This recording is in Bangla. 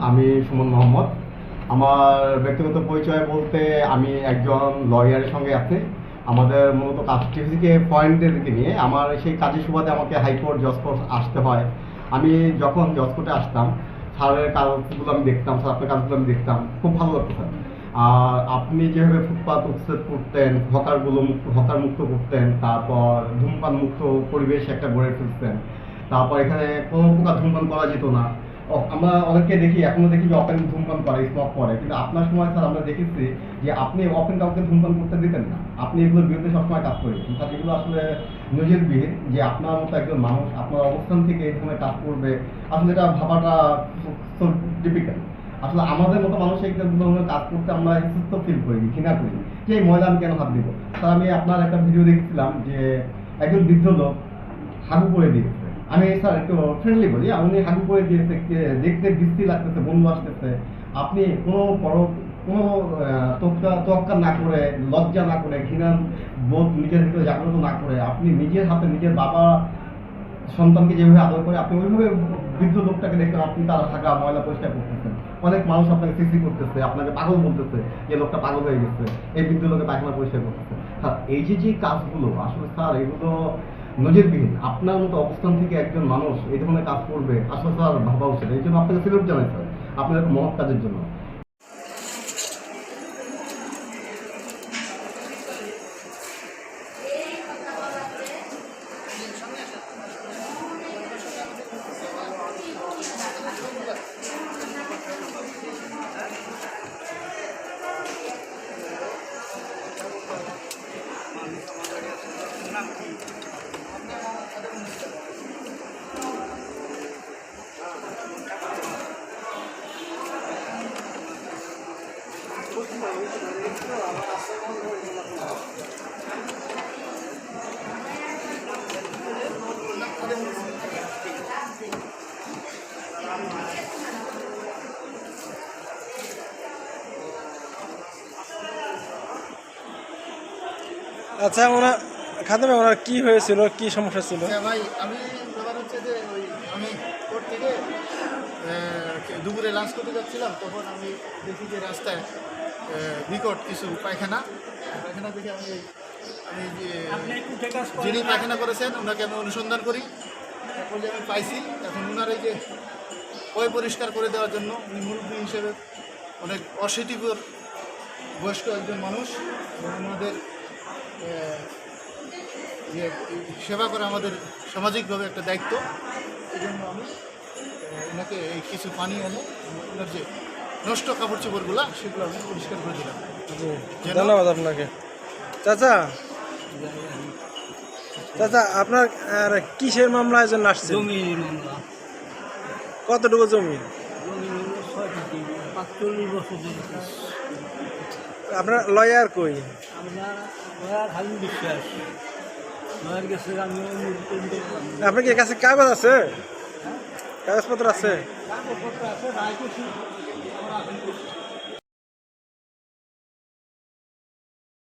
আমি সুমন মোহাম্মদ। আমার ব্যক্তিগত পরিচয় বলতে আমি একজন লয়ারের সঙ্গে আছি। আমাদের মূলত কাজ টিভিকে পয়েন্টের দিকে নিয়ে। আমার সেই কাজের সুবাদে আমাকে হাইকোর্ট, জজকোর্ট আসতে হয়। আমি যখন জজকোর্টে আসতাম, স্যারের কাজগুলো আমি দেখতাম, স্যার আপনার কাজগুলো আমি দেখতাম। খুব ভালো লাগতো, স্যার। আর আপনি যেভাবে ফুটপাত উচ্ছেদ করতেন, হকারগুলো হকার মুক্ত করতেন, তারপর ধূমপান মুক্ত পরিবেশ একটা গড়ে তুলতেন, তারপর এখানে কোনো প্রকার ধূমপান করা যেত না। আমরা অনেককে দেখি, এখনও দেখি যে ওপেন ধূমপান করে স্মোক করে। কিন্তু আপনার সময় স্যার, আমরা দেখেছি যে আপনি ওপেন কাউকে ধূমপান করতে দিতেন না। আপনি এগুলোর বিরুদ্ধে সবসময় কাজ করেছেন। স্যার, এগুলো আসলে নজিরবিহীন যে আপনার মতো একজন মানুষ, আপনার অবস্থান থেকে এই সময় কাজ করবে, আসলে এটা ভাবাটা ডিফিকাল্ট আসলে আমাদের মতো মানুষ ধরনের কাজ করতে আমরা সুস্থ ফিল করি ঘৃণা করি যে এই ময়লা আমি কেন হাত দিব? স্যার, আমি আপনার একটা ভিডিও দেখছিলাম যে একজন বৃদ্ধ লোক হাগু করে দিয়েছে। আমি স্যার একটু ফ্রেন্ডলি বলি। উনি হাগু করে দিয়েছে দেখতে বৃষ্টি লাগতেছে, বন্ধু আসতেছে, আপনি কোনো বড় কোনো তোয়াক্কা না করে, লজ্জা না করে ঘৃণা বোধ নিজের ভিতরে জাগ্রত না করে, আপনি নিজের হাতে নিজের বাবা, সন্তানকে যেভাবে আদর করে, আপনি ওইভাবে বৃদ্ধ লোকটাকে দেখবেন আপনি তার থাকা ময়লা পরিষ্কার করতেছেন। অনেক মানুষ আপনাকে সৃষ্টি করতেছে, আপনাকে পাগল বলতেছে যে লোকটা পাগল হয়ে গেছে, এই বৃদ্ধ লোকে পায়খানা পরিষ্কার করতেছে। স্যার, এই যে যে কাজগুলো, আসলে স্যার, এগুলো নজিরবিহীন আপনার মতো অবস্থান থেকে একজন মানুষ এই ধরনের কাজ করবে আসলে স্যার ভাবা উচিত এই জন্য আপনাকে সিলেক্ট জানাই স্যার, আপনার মহৎ কাজের জন্য। আচ্ছা ওনার খাদেমে ওনার কি হয়েছিল? কি সমস্যা ছিল? আচ্ছা ভাই আমি ব্যাপার হচ্ছে যে ওই আমি কোর্ট থেকে দুপুরে লাঞ্চ করতে যাচ্ছিলাম তখন আমি দেখি যে রাস্তায় বিকট কিছু পায়খানা। পায়খানা দেখে আমি আমি যে যিনি পায়খানা করেছেন ওনাকে আমি অনুসন্ধান করি। তারপর যে আমি পাইছি। এখন ওনার এই যে পয় পরিষ্কার করে দেওয়ার জন্য উনি মুরব্বী হিসেবে অনেক অশীতিকর বয়স্ক একজন মানুষ। এবং ওনাদের যে সেবা করা আমাদের সামাজিকভাবে একটা দায়িত্ব। এই জন্য আমি ওনাকে এই কিছু পানি এনে ওনার যে নষ্ট কাপড় চোপড়গুলো সেগুলো আমি পরিষ্কার করে দিলাম। ধন্যবাদ আপনাকে। চাচা চাচা আপনার আর কিসের মামলায় জন্য আসছে জমি কতটুকু জমি। আপনার লয়ার কই? আপনার কি কাছে কাগজ আছে? কাগজপত্র আছে? কাগজপত্র আছে